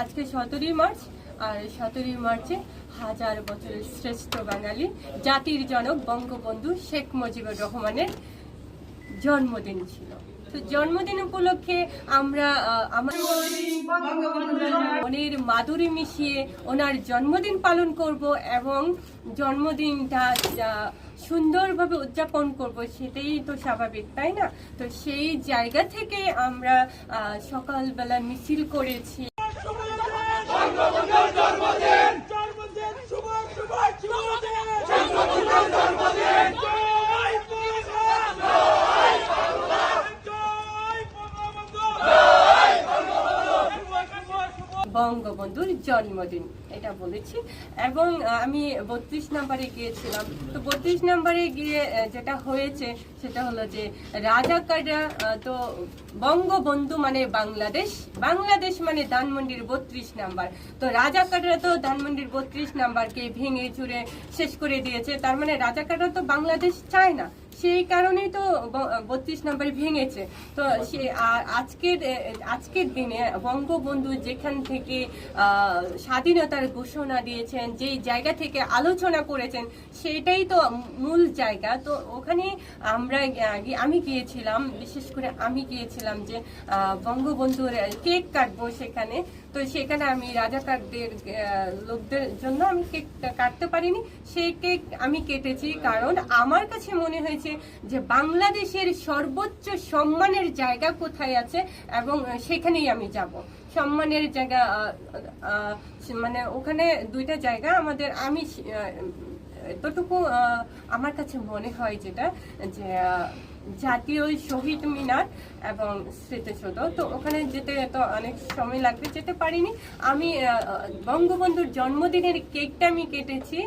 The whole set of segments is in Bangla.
আজকে সতেরোই মার্চ, আর সতেরোই মার্চে হাজার বছরের শ্রেষ্ঠ বাঙালি, জাতির জনক বঙ্গবন্ধু শেখ মুজিবুর রহমানের জন্মদিন ছিল। তো জন্মদিন উপলক্ষে আমরা মনের মাধুরী মিশিয়ে ওনার জন্মদিন পালন করব এবং জন্মদিনটা সুন্দরভাবে উদযাপন করব সেটাই তো স্বাভাবিক, তাই না? তো সেই জায়গা থেকে আমরা সকালবেলা মিছিল করেছি জন্মদিন শুভ শুভ জন্মদিন জন্মদিন জন্মদিন জয় বঙ্গবন্ধু জয় বঙ্গবন্ধু বঙ্গবন্ধুর জন্মদিন, এটা বলেছি। এবং আমি বত্রিশ নাম্বারে গিয়েছিলাম। তো বত্রিশ নাম্বারে গিয়ে যেটা হয়েছে, সেটা হলো যে রাজাকাররা তো বঙ্গবন্ধু মানে বাংলাদেশ বাংলাদেশ মানে ধানমন্ডির বত্রিশ নাম্বার। তো রাজাকাররা তো ধানমন্ডির বত্রিশ নাম্বারকে ভেঙে চুরে শেষ করে দিয়েছে। তার মানে রাজাকাররা তো বাংলাদেশ চায় না। সেই কারণেই তো বত্রিশ নাম্বার ভেঙেছে। তো সে আজকের আজকের দিনে বঙ্গবন্ধু যেখান থেকে স্বাধীনতার ঘোষণা দিয়েছেন, যেই জায়গা থেকে আলোচনা করেছেন সেটাই তো মূল জায়গা। তো ওখানে আমরা আমি গিয়েছিলাম, বিশেষ করে আমি গিয়েছিলাম যে বঙ্গবন্ধুর কেক কাটবো সেখানে। তো সেখানে আমি রাজাকারদের লোকদের জন্য আমি কেক কাটতে পারিনি। সেই কেক আমি কেটেছি কারণ আমার কাছে মনে হয়েছে যে বাংলাদেশের সর্বোচ্চ সম্মানের জায়গা কোথায় আছে এবং সেখানেই আমি যাব। সম্মানের জায়গা মানে ওখানে দুইটা জায়গা আমাদের আমি এতটুকু আমার কাছে মনে হয় যেটা, যে জাতীয় শহীদ মিনার এবং স্মৃতিসৌধ। তো ওখানে যেতে তো অনেক সময় লাগবে, যেতে পারিনি। আমি বঙ্গবন্ধুর জন্মদিনের কেকটা আমি কেটেছি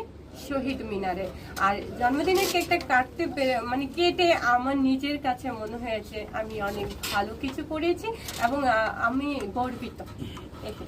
শহীদ মিনারে। আর জন্মদিনের কেকটা কাটতে পেরে মানে কেটে আমার নিজের কাছে মনে হয়েছে, আমি অনেক ভালো কিছু করেছি এবং আমি গর্বিত। এতে